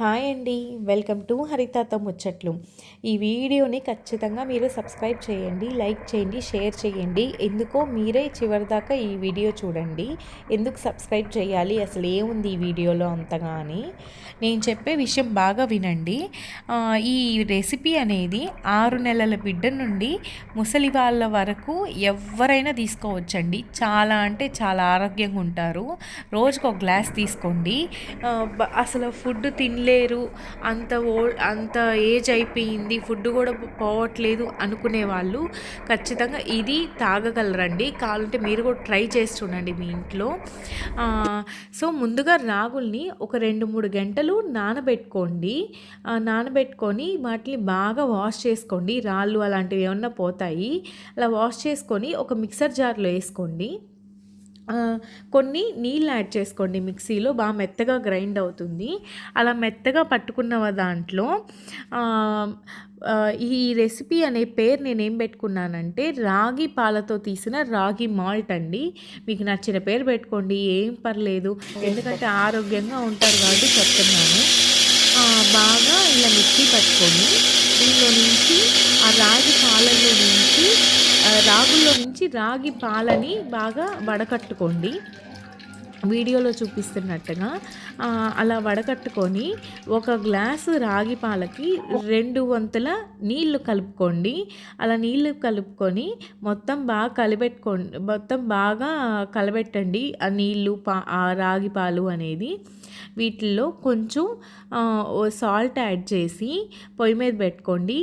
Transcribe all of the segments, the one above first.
Hi అండి. Welcome to హరితాత ముచ్చట్లు. ఈ వీడియోని ఖచ్చితంగా మీరు సబ్స్క్రైబ్ చేయండి లైక్ చేయండి షేర్ చేయండి. ఎందుకో మీరే చివరిదాకా ఈ వీడియో చూడండి. ఎందుకు సబ్స్క్రైబ్ చేయాలి? అసలు ఏముంది ఈ వీడియోలో అంతగా అని నేను చెప్పే విషయం బాగా వినండి. ఈ రెసిపీ అనేది ఆరు నెలల బిడ్డ నుండి ముసలి వాళ్ళ వరకు ఎవరైనా తీసుకోవచ్చండి. చాలా అంటే చాలా ఆరోగ్యంగా ఉంటారు. రోజుకు ఒక గ్లాస్ తీసుకోండి. అసలు ఫుడ్ తిని లేరు అంత ఓ అంత ఏజ్ అయిపోయింది ఫుడ్ కూడా పోవట్లేదు అనుకునే వాళ్ళు ఖచ్చితంగా ఇది తాగగలరండి. కావాలంటే మీరు కూడా ట్రై చేసి చూడండి మీ ఇంట్లో. సో ముందుగా రాగుల్ని ఒక రెండు మూడు గంటలు నానబెట్టుకోండి. నానబెట్టుకొని వాటిని బాగా వాష్ చేసుకోండి. రాళ్ళు అలాంటివి ఏమన్నా పోతాయి. అలా వాష్ చేసుకొని ఒక మిక్సర్ జార్లో వేసుకోండి. కొన్ని నీళ్ళు యాడ్ చేసుకోండి. మిక్సీలో బాగా మెత్తగా గ్రైండ్ అవుతుంది. అలా మెత్తగా పట్టుకున్న దాంట్లో ఈ రెసిపీ అనే పేరు నేనేం పెట్టుకున్నానంటే రాగి పాలతో తీసిన రాగి మాల్ట్ అండి. మీకు నచ్చిన పేరు పెట్టుకోండి. ఏం పర్లేదు. ఎందుకంటే ఆరోగ్యంగా ఉంటారు కాబట్టి చెప్తున్నాను. బాగా ఇలా మిక్సీ పట్టుకొని దీనిలో నుంచి ఆ రాగి రాగుల్లో నుంచి రాగి పాలని బాగా వడకట్టుకోండి. వీడియోలో చూపిస్తున్నట్టుగా అలా వడకట్టుకొని ఒక గ్లాసు రాగి పాలకి రెండు వంతుల నీళ్ళు కలుపుకోండి. అలా నీళ్ళు కలుపుకొని మొత్తం బాగా కలిపెట్టుకోండి మొత్తం బాగా కలబెట్టండి ఆ నీళ్ళు పా ఆ రాగి పాలు అనేది. వీటిల్లో కొంచెం సాల్ట్ యాడ్ చేసి పొయ్యి మీద పెట్టుకోండి.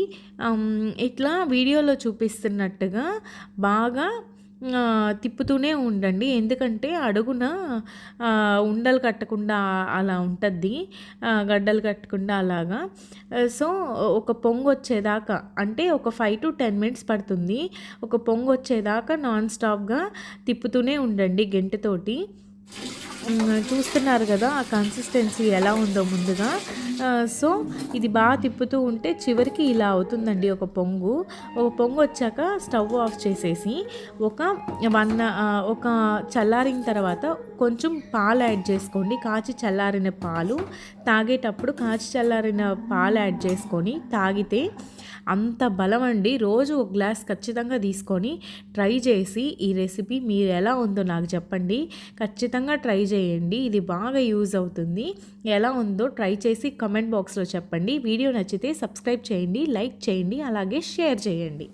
ఇట్లా వీడియోలో చూపిస్తున్నట్టుగా బాగా తిప్పుతూనే ఉండండి. ఎందుకంటే అడుగున ఉండలు కట్టకుండా అలా ఉంటుంది. గడ్డలు కట్టకుండా అలాగా. సో ఒక పొంగు వచ్చేదాకా అంటే ఒక ఫైవ్ టు టెన్ మినిట్స్ పడుతుంది. ఒక పొంగు వచ్చేదాకా నాన్ స్టాప్గా తిప్పుతూనే ఉండండి గెంటతోటి చూస్తున్నారు కదా ఆ కన్సిస్టెన్సీ ఎలా ఉందో ముందుగా. సో ఇది బాగా తిప్పుతూ ఉంటే చివరికి ఇలా అవుతుందండి ఒక పొంగు. ఒక పొంగు వచ్చాక స్టవ్ ఆఫ్ చేసేసి ఒక వన్ ఒక చల్లారిన తర్వాత కొంచెం పాలు యాడ్ చేసుకోండి. కాచి చల్లారిన పాలు తాగేటప్పుడు కాచి చల్లారిన పాలు యాడ్ చేసుకొని తాగితే అంత బలం అండి. రోజు ఒక గ్లాస్ ఖచ్చితంగా తీసుకొని ట్రై చేసి ఈ రెసిపీ మీరు ఎలా ఉందో నాకు చెప్పండి. ఖచ్చితంగా ట్రై చేయండి. ఇది బాగా యూజ్ అవుతుంది. ఎలా ఉందో ట్రై చేసి కమెంట్ బాక్స్లో చెప్పండి. వీడియో నచ్చితే సబ్స్క్రైబ్ చేయండి లైక్ చేయండి అలాగే షేర్ చేయండి.